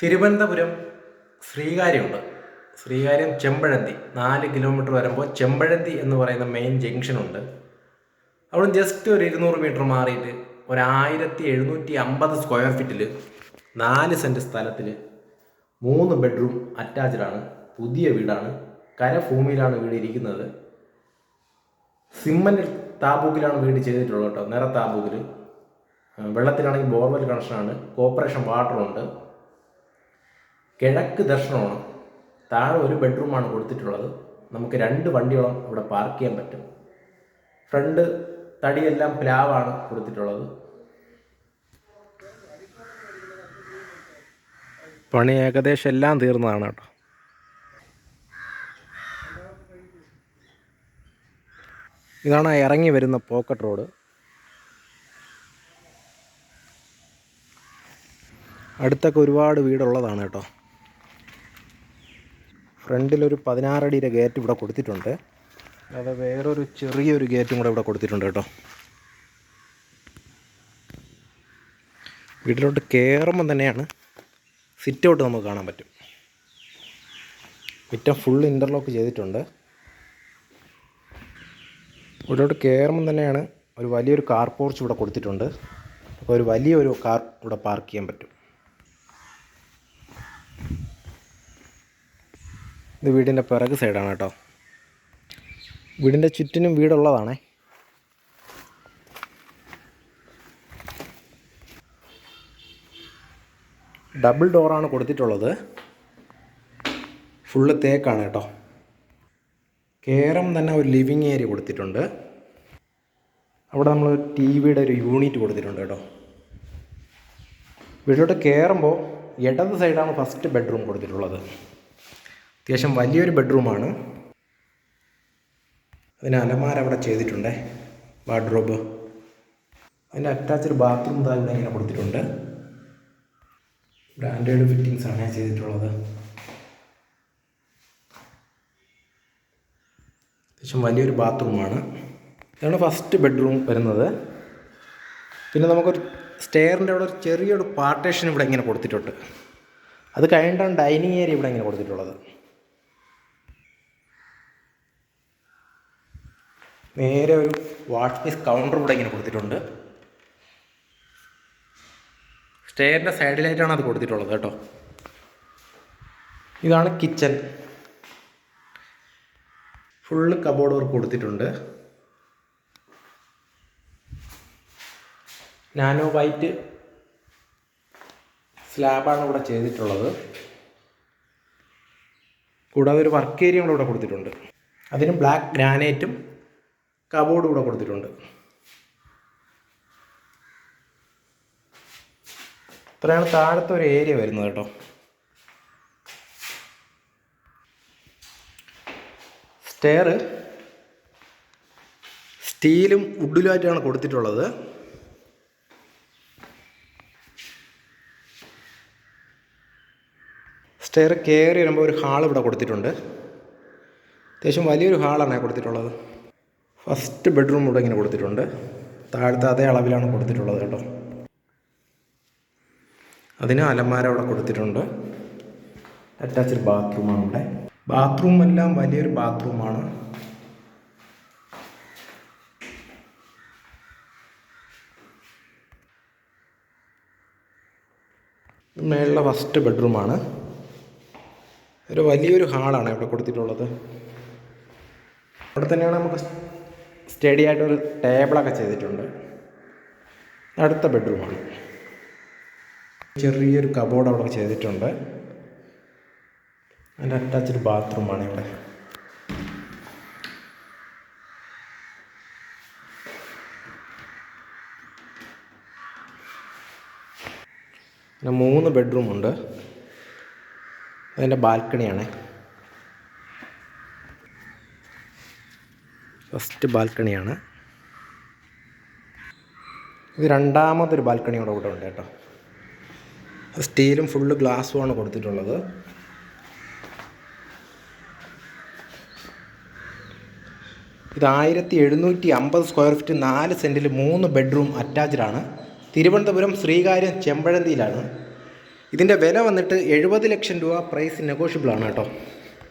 തിരുവനന്തപുരം ശ്രീകാര്യമുണ്ട്. ശ്രീകാര്യം ചെമ്പഴന്തി നാല് കിലോമീറ്റർ വരുമ്പോൾ ചെമ്പഴന്തി എന്ന് പറയുന്ന മെയിൻ ജംഗ്ഷനുണ്ട് അവിടെ ജസ്റ്റ് ഒരു ഇരുന്നൂറ് മീറ്റർ മാറിയിട്ട് ഒരു ആയിരത്തി എഴുന്നൂറ്റി അമ്പത് സ്ക്വയർ ഫീറ്റിൽ നാല് സെന്റ് സ്ഥലത്തിൽ മൂന്ന് ബെഡ്റൂം അറ്റാച്ച്ഡാണ് പുതിയ വീടാണ്. കരഭൂമിയിലാണ് വീട് ഇരിക്കുന്നത്. സിമ്മന്റ് താബൂക്കിലാണ് വീട് ചെയ്തിട്ടുള്ളത് കേട്ടോ. നിറ താബൂക്കിൽ വെള്ളത്തിലാണെങ്കിൽ ബോർവെൽ കണക്ഷനാണ് കോർപ്പറേഷൻ വാട്ടറുണ്ട് കിഴക്ക് ദർശനമാണ്. താഴെ ഒരു ബെഡ്റൂമാണ് കൊടുത്തിട്ടുള്ളത്. നമുക്ക് രണ്ട് വണ്ടിയോളം ഇവിടെ പാർക്ക് ചെയ്യാൻ പറ്റും. ഫ്രണ്ട് തടിയെല്ലാം പ്ലാവാണ് കൊടുത്തിട്ടുള്ളത്. പണി ഏകദേശം എല്ലാം തീർന്നതാണ് കേട്ടോ. ഇതാണ് ഇറങ്ങി വരുന്ന പോക്കറ്റ് റോഡ്. അടുത്തൊക്കെ ഒരുപാട് വീടുള്ളതാണ് കേട്ടോ. ഫ്രണ്ടിലൊരു പതിനാറടിയുടെ ഗേറ്റ് ഇവിടെ കൊടുത്തിട്ടുണ്ട്. അത് വേറൊരു ചെറിയൊരു ഗേറ്റും കൂടെ ഇവിടെ കൊടുത്തിട്ടുണ്ട് കേട്ടോ. വീട്ടിലോട്ട് കയറുമ്പം തന്നെയാണ് സിറ്റ് ഔട്ട് നമുക്ക് കാണാൻ പറ്റും. മുറ്റം ഫുൾ ഇന്റർലോക്ക് ചെയ്തിട്ടുണ്ട്. ഇവിടോട്ട് കയറുമ്പം തന്നെയാണ് ഒരു വലിയൊരു കാർ പോർച്ച് ഇവിടെ കൊടുത്തിട്ടുണ്ട്. അപ്പോൾ ഒരു വലിയൊരു കാർ ഇവിടെ പാർക്ക് ചെയ്യാൻ പറ്റും. ഇത് വീടിന്റെ പിറക് സൈഡാണ് കേട്ടോ. വീടിന്റെ ചുറ്റിനും വീടുള്ളതാണേ. ഡബിൾ ഡോറാണ് കൊടുത്തിട്ടുള്ളത്. ഫുള്ള് തേക്കാണ് കേട്ടോ. കേരം തന്നെ ഒരു ലിവിങ് ഏരിയ കൊടുത്തിട്ടുണ്ട്. അവിടെ നമ്മൾ ടി വിയുടെ ഒരു യൂണിറ്റ് കൊടുത്തിട്ടുണ്ട് കേട്ടോ. വീട്ടിലോട്ട് കയറുമ്പോൾ ഇടത് സൈഡാണ് ഫസ്റ്റ് ബെഡ്റൂം കൊടുത്തിട്ടുള്ളത്. അത്യാവശ്യം വലിയൊരു ബെഡ്റൂമാണ്. അതിന് അലമാര അവിടെ ചെയ്തിട്ടുണ്ട് വാർഡ്രോബ്. അതിന്റെ അറ്റാച്ച്ഡ് ബാത്റൂം ഇതാ ഇവിടെ ഇങ്ങനെ കൊടുത്തിട്ടുണ്ട്. ബ്രാൻഡേഡ് ഫിറ്റിങ്സ് ആണ് ചെയ്തിട്ടുള്ളത്. അത്യാവശ്യം വലിയൊരു ബാത്റൂമാണ്. ഇതാണ് ഫസ്റ്റ് ബെഡ്റൂം വരുന്നത്. പിന്നെ നമുക്കൊരു സ്റ്റെയറിന്റെ അവിടെ ഒരു ചെറിയൊരു പാർട്ടേഷൻ ഇവിടെ ഇങ്ങനെ കൊടുത്തിട്ടുണ്ട്. അത് കഴിഞ്ഞിട്ടാണ് ഡൈനിങ് ഏരിയ ഇവിടെ ഇങ്ങനെ കൊടുത്തിട്ടുള്ളത്. നേരെ ഒരു വാഷ് പീസ് കൗണ്ടർ ഇവിടെ ഇങ്ങനെ കൊടുത്തിട്ടുണ്ട്. സ്റ്റെയറിന്റെ സൈഡിലായിട്ടാണ് അത് കൊടുത്തിട്ടുള്ളത് കേട്ടോ. ഇതാണ് കിച്ചൺ ഫുള്ള് കബോർഡ് വർക്ക് കൊടുത്തിട്ടുണ്ട്. നാനോ വൈറ്റ് സ്ലാബാണ് ഇവിടെ ചെയ്തിട്ടുള്ളത്. കൂടാതെ ഒരു വർക്ക് ഏരിയ കൂടെ ഇവിടെ കൊടുത്തിട്ടുണ്ട്. അതിന് ബ്ലാക്ക് ഗ്രാനൈറ്റും കബോർഡും കൂടെ കൊടുത്തിട്ടുണ്ട്. ഇത്രയാണ് താഴത്തെ ഒരു ഏരിയ വരുന്നത് കേട്ടോ. സ്റ്റെയർ സ്റ്റീലും വുഡിലുമായിട്ടാണ് കൊടുത്തിട്ടുള്ളത്. സ്റ്റെയർ കയറി വരുമ്പോൾ ഒരു ഹാൾ ഇവിടെ കൊടുത്തിട്ടുണ്ട്. അത്യാവശ്യം വലിയൊരു ഹാളാണ് കൊടുത്തിട്ടുള്ളത്. ഫസ്റ്റ് ബെഡ്റൂം ഇവിടെ ഇങ്ങനെ കൊടുത്തിട്ടുണ്ട്. താഴത്തെ അതേ അളവിലാണ് കൊടുത്തിട്ടുള്ളത് കേട്ടോ. അതിന് അലമാര അവിടെ കൊടുത്തിട്ടുണ്ട്. അറ്റാച്ച്ഡ് ബാത്റൂമാണ് ഇവിടെ. ബാത്റൂം എല്ലാം വലിയൊരു ബാത്റൂമാണ് മേളിലെ ഫസ്റ്റ് ബെഡ്റൂമാണ് ഒരു വലിയൊരു ഹാളാണ് ഇവിടെ കൊടുത്തിട്ടുള്ളത്. അവിടെ തന്നെയാണ് നമുക്ക് സ്റ്റഡി ആയിട്ടൊരു ടേബിളൊക്കെ ചെയ്തിട്ടുണ്ട്. അടുത്ത ബെഡ്റൂമാണ്. ചെറിയൊരു കബോർഡ് അവിടെ ചെയ്തിട്ടുണ്ട്. അതിന്റെ അറ്റാച്ച്ഡ് ബാത്റൂമാണ് ഇവിടെ. പിന്നെ മൂന്ന് ബെഡ്റൂമുണ്ട്. അതിന്റെ ബാൽക്കണിയാണ്. ഫസ്റ്റ് ബാൽക്കണിയാണ്. ഇത് രണ്ടാമതൊരു ബാൽക്കണി കൂടെ ഉണ്ട് കേട്ടോ. സ്റ്റീലും ഫുള്ള് ഗ്ലാസ്സുമാണ് കൊടുത്തിട്ടുള്ളത്. ഇത് ആയിരത്തി എഴുന്നൂറ്റി അമ്പത് സ്ക്വയർ ഫീറ്റ് നാല് സെന്റിൽ മൂന്ന് ബെഡ്റൂം അറ്റാച്ച്ഡ് ആണ്. തിരുവനന്തപുരം ശ്രീകാര്യം ചെമ്പഴന്തിയിലാണ്. ഇതിന്റെ വില വന്നിട്ട് എഴുപത് ലക്ഷം രൂപ പ്രൈസ് നെഗോഷ്യബിളാണ് കേട്ടോ.